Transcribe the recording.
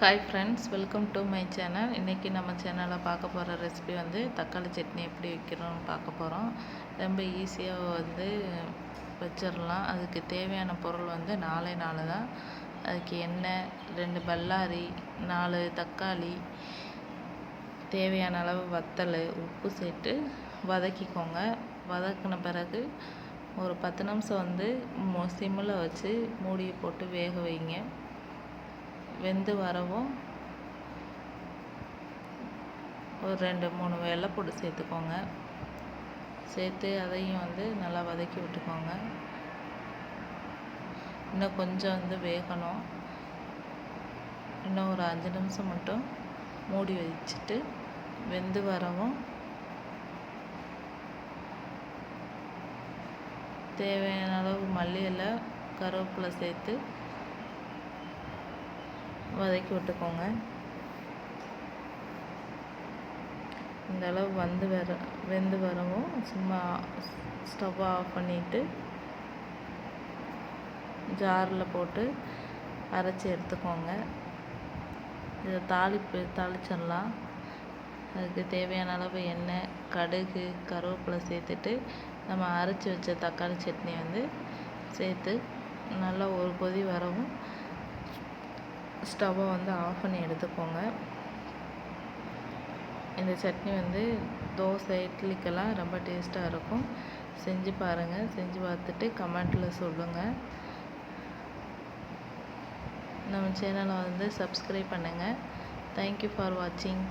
Hi friends welcome to my channel இன்றைக்கி நம்ம சேனலில் பார்க்க போகிற ரெசிபி வந்து தக்காளி சட்னி எப்படி வைக்கிறோம்னு பார்க்க போகிறோம் ரொம்ப ஈஸியாக வந்து வச்சிடலாம். அதுக்கு தேவையான பொருள் வந்து நாலே நாலு தான். அதுக்கு எண்ணெய் ரெண்டு பல்லாரி நாலு தக்காளி தேவையான அளவு வத்தல் உப்பு சேர்த்து வதக்கிக்கோங்க. வதக்கின பிறகு ஒரு பத்து நிமிஷம் வந்து சிம்மில் வச்சு மூடியை போட்டு வேக வைங்க. வெந்து வரவும் ஒரு ரெண்டு மூணு வெள்ளைப்பூடு சேர்த்துக்கோங்க. சேர்த்து அதையும் வந்து நல்லா வதக்கி விட்டுக்கோங்க. இன்னும் கொஞ்சம் வந்து வேகணும். இன்னும் ஒரு அஞ்சு நிமிஷம் மட்டும் மூடி வச்சுட்டு வெந்து வரவும் தேவையான அளவு மல்லி இலை கருவேப்பிலை சேர்த்து வதக்கி விட்டுக்கோங்க. இந்த அளவு வந்து வர வெந்து வரவும் சும்மா ஸ்டவ் ஆஃப் பண்ணிவிட்டு ஜாரில் போட்டு அரைச்சி எடுத்துக்கோங்க. இதை தாளிப்பு தாளிச்சிடலாம். அதுக்கு தேவையான அளவு எண்ணெய் கடுகு கருவேப்பிலை சேர்த்துட்டு நம்ம அரைச்சி வச்ச தக்காளி சட்னி வந்து சேர்த்து நல்லா ஒரு கொதி வரவும் ஸ்டவ்வை வந்து ஆஃப் பண்ணி எடுத்துக்கோங்க. இந்த சட்னி வந்து தோசை இட்லிக்கெல்லாம் ரொம்ப டேஸ்ட்டாக இருக்கும். செஞ்சு பாருங்கள் செஞ்சு பார்த்துட்டு கமெண்ட்டில் சொல்லுங்கள் நம்ம சேனலை வந்து சப்ஸ்கிரைப் பண்ணுங்கள் தேங்க்யூ ஃபார் வாட்சிங்